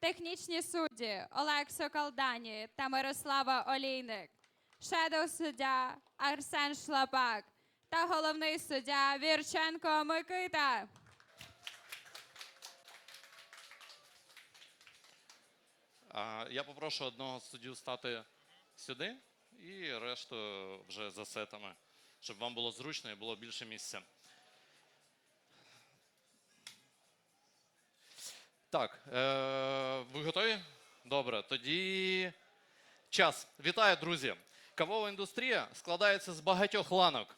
технічні судді Олег Соколдані та Мирослава Олійник, шедоу суддя Арсен Шлапак та головний суддя Вірченко Микита. А, Я попрошу одного суддю стати сюди і решту вже за сетами, щоб вам було зручно і було більше місця. Так, е, ви готові? Добре, тоді час. Вітаю, друзі! Кавова індустрія складається з багатьох ланок.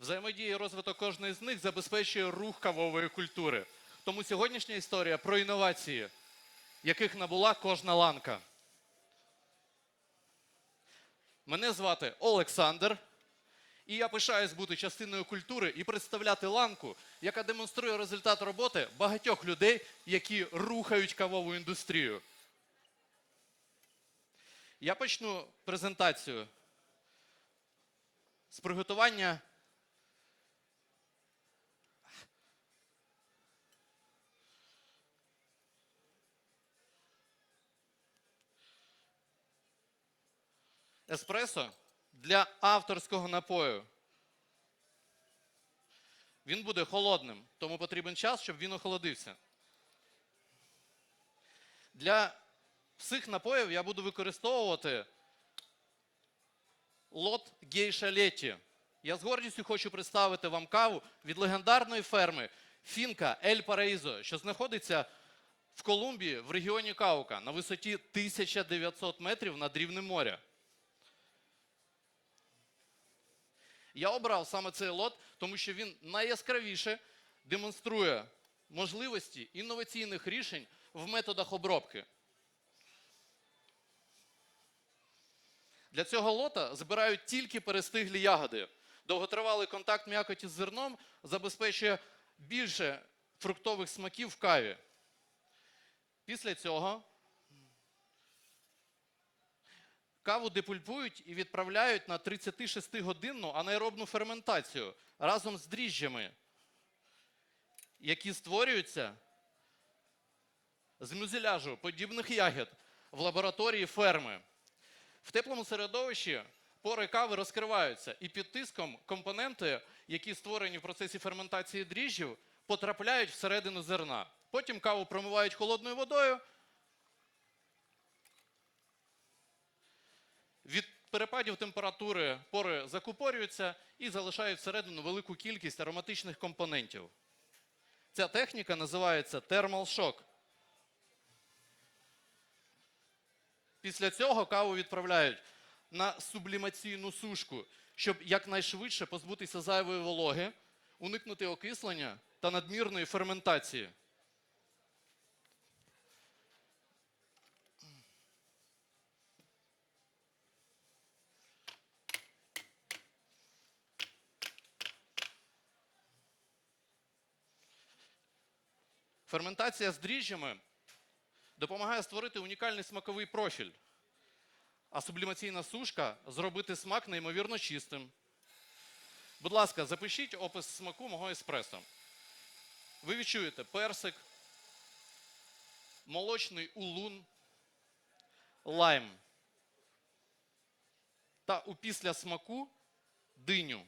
Взаємодія і розвиток кожної з них забезпечує рух кавової культури. Тому сьогоднішня історія про інновації, яких набула кожна ланка. Мене звати Олександр, і я пишаюсь бути частиною культури і представляти ланку, яка демонструє результат роботи багатьох людей, які рухають кавову індустрію. Я почну презентацію з приготування еспресо для авторського напою. Він буде холодним, тому потрібен час, щоб він охолодився. Для всіх напоїв я буду використовувати лот гейша Леті. Я з гордістю хочу представити вам каву від легендарної ферми Фінка Ель Параїзо, що знаходиться в Колумбії в регіоні Каука на висоті 1900 метрів над рівнем моря. Я обрав саме цей лот, тому що він найяскравіше демонструє можливості інноваційних рішень в методах обробки. Для цього лота збирають тільки перестиглі ягоди. Довготривалий контакт м'якоті з зерном забезпечує більше фруктових смаків в каві. Після цього Каву депульпують і відправляють на 36-годинну анаеробну ферментацію разом з дріжджами, які створюються з мюзеляжу подібних ягід в лабораторії ферми. В теплому середовищі пори кави розкриваються, і під тиском компоненти, які створені в процесі ферментації дріжджів, потрапляють всередину зерна. Потім каву промивають холодною водою. Від перепадів температури пори закупорюються і залишають всередину велику кількість ароматичних компонентів. Ця техніка називається термал-шок. Після цього каву відправляють на сублімаційну сушку, щоб якнайшвидше позбутися зайвої вологи, уникнути окислення та надмірної ферментації. Ферментація з дріжджами допомагає створити унікальний смаковий профіль, а сублімаційна сушка зробити смак неймовірно чистим. Будь ласка, запишіть опис смаку мого еспресо. Ви відчуєте персик, молочний улун, лайм. Та у після смаку диню.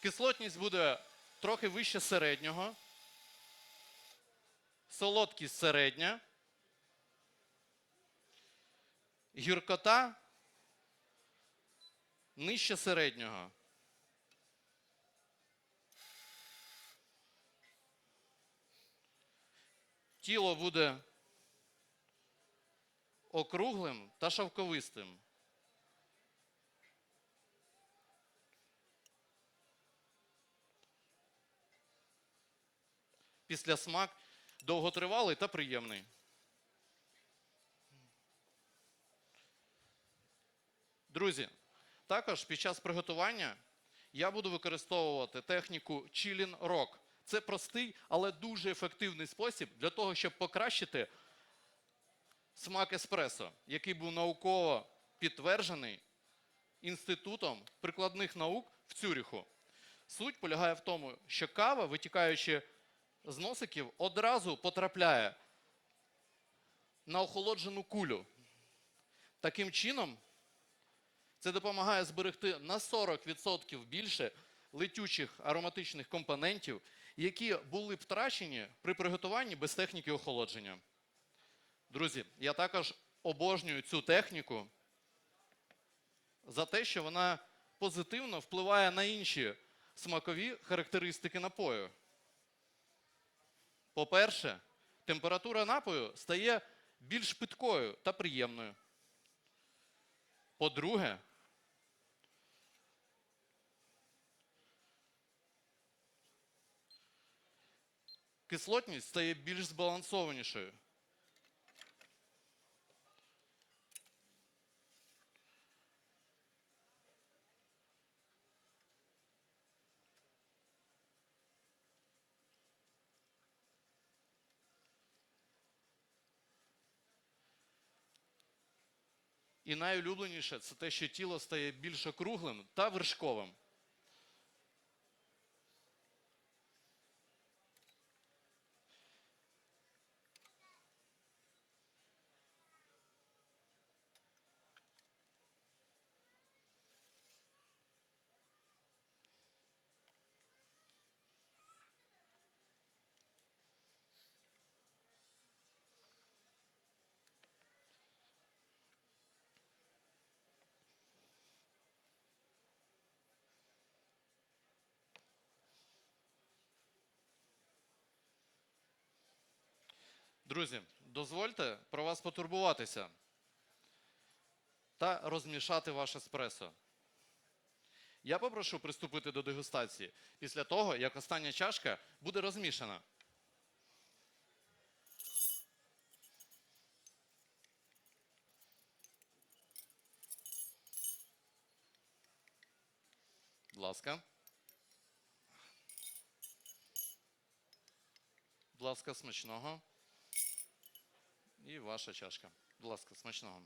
Кислотність буде трохи вище середнього. Солодкість середня. Гіркота нижче середнього. Тіло буде округлим та шовковистим. Після смак довготривалий та приємний. Друзі, також під час приготування я буду використовувати техніку Chilling Rock. Це простий, але дуже ефективний спосіб для того, щоб покращити смак еспресо, який був науково підтверджений інститутом прикладних наук в Цюріху. Суть полягає в тому, що кава, витікаючи з носиків, одразу потрапляє на охолоджену кулю. Таким чином, це допомагає зберегти на 40% більше летючих ароматичних компонентів, які були б втрачені при приготуванні без техніки охолодження. Друзі, я також обожнюю цю техніку за те, що вона позитивно впливає на інші смакові характеристики напою. По-перше, температура напою стає більш питкою та приємною. По-друге, кислотність стає більш збалансованішою. І найулюбленіше це те, що тіло стає більш округлим та вершковим. Друзі, дозвольте про вас потурбуватися та розмішати ваше еспресо. Я попрошу приступити до дегустації після того, як остання чашка буде розмішана. Будь ласка. Будь ласка, смачного. І ваша чашка. Будь ласка, смачного.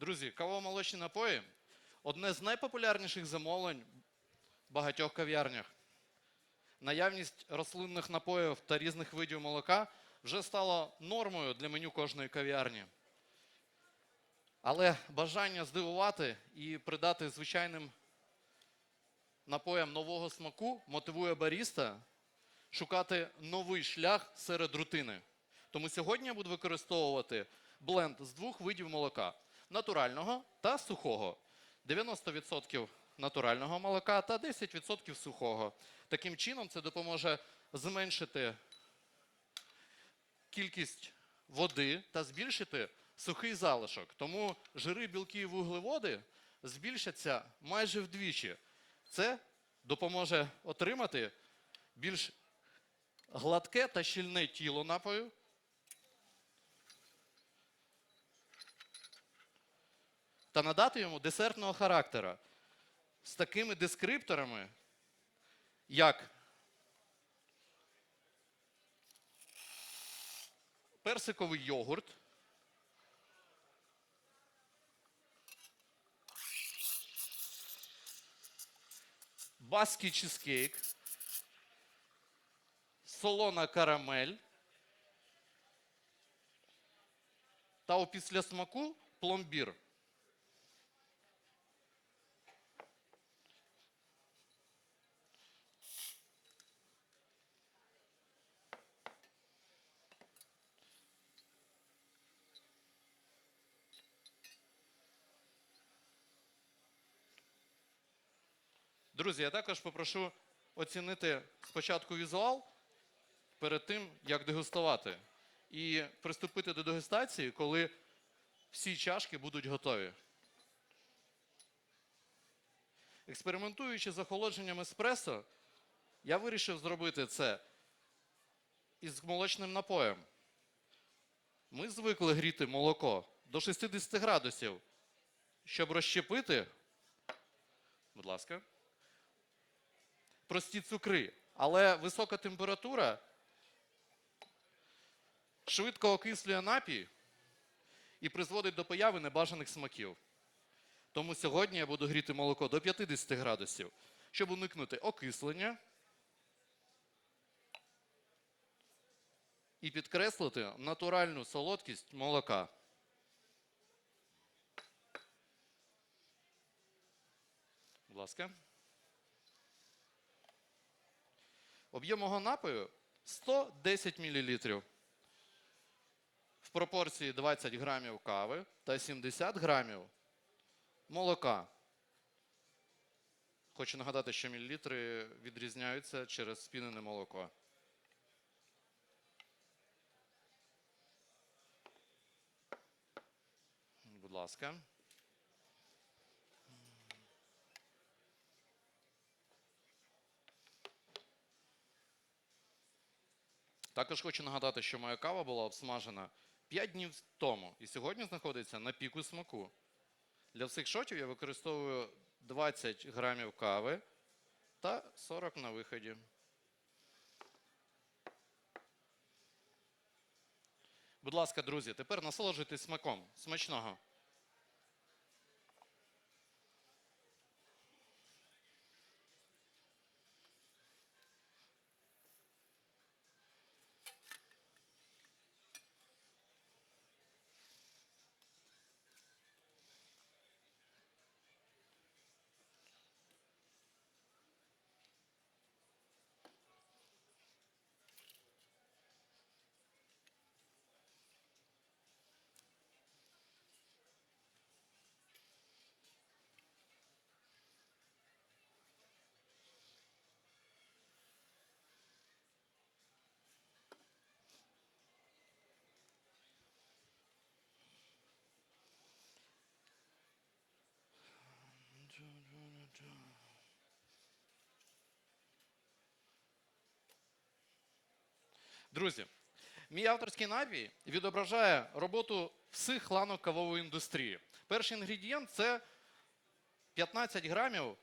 Друзі, каво-молочні напої одне з найпопулярніших замовлень в багатьох кав'ярнях. Наявність рослинних напоїв та різних видів молока вже стало нормою для меню кожної кав'ярні. Але бажання здивувати і придати звичайним напоям нового смаку мотивує баріста шукати новий шлях серед рутини. Тому сьогодні я буду використовувати бленд з двох видів молока: натурального та сухого. 90% натурального молока та 10% сухого. Таким чином, це допоможе зменшити кількість води та збільшити сухий залишок. Тому жири, білки і вуглеводи збільшаться майже вдвічі. Це допоможе отримати більш гладке та щільне тіло напою. Та надати йому десертного характера з такими дескрипторами, як персиковий йогурт, баский чизкейк, солона карамель та у післясмаку пломбір. Друзі, я також попрошу оцінити спочатку візуал перед тим, як дегустувати. І приступити до дегустації, коли всі чашки будуть готові. Експериментуючи з охолодженням еспресо, я вирішив зробити це із молочним напоєм. Ми звикли гріти молоко до 60 градусів, щоб розщепити, будь ласка, прості цукри. Але висока температура швидко окислює напій і призводить до появи небажаних смаків. Тому сьогодні я буду гріти молоко до 50 градусів, щоб уникнути окислення і підкреслити натуральну солодкість молока. Будь ласка. Об'єм мого напою 110 мл. В пропорції 20 грамів кави та 70 грамів молока. Хочу нагадати, що мілілітри відрізняються через спінене молоко. Будь ласка. Також хочу нагадати, що моя кава була обсмажена 5 днів тому і сьогодні знаходиться на піку смаку. Для всіх шотів я використовую 20 грамів кави та 40 на виході. Будь ласка, друзі, тепер насолоджуйтесь смаком. Смачного. Друзі, мій авторський напій відображає роботу всіх ланок кавової індустрії. Перший інгредієнт це 15 грамів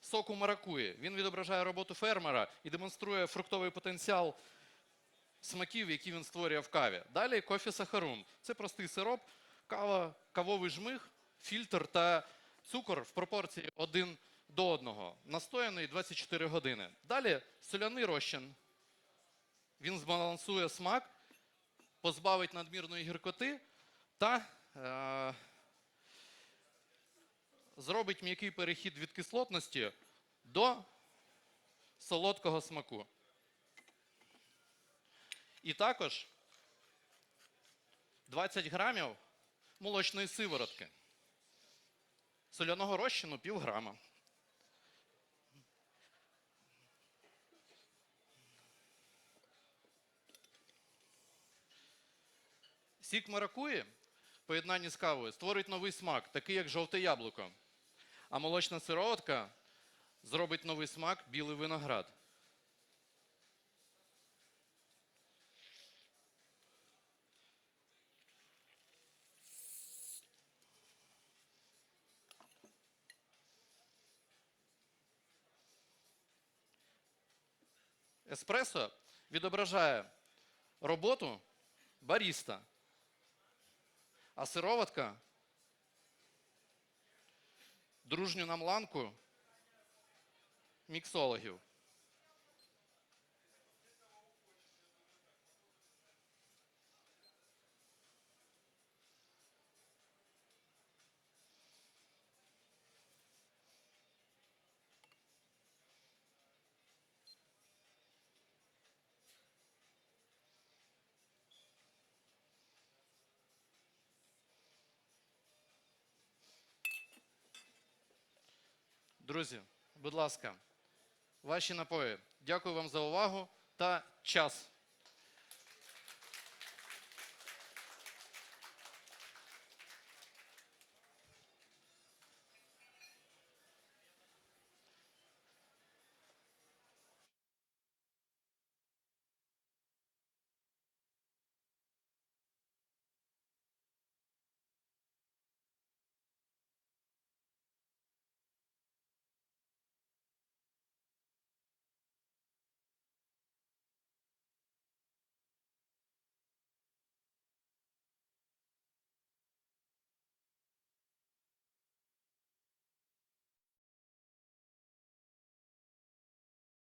соку маракуї. Він відображає роботу фермера і демонструє фруктовий потенціал смаків, які він створює в каві. Далі кофі сахарум. Це простий сироп, кава, кавовий жмих, фільтр та цукор в пропорції 1 до 1. Настояний 24 години. Далі соляний розчин. Він збалансує смак, позбавить надмірної гіркоти та е, зробить м'який перехід від кислотності до солодкого смаку. І також 20 грамів молочної сиворотки. Соляного розчину пів грама. Сік маракуї в поєднанні з кавою створить новий смак, такий як жовте яблуко. А молочна сироватка зробить новий смак білий виноград. Еспресо відображає роботу баріста, а сироватка дружню нам ланку міксологів. Друзі, будь ласка, ваші напої. Дякую вам за увагу та час.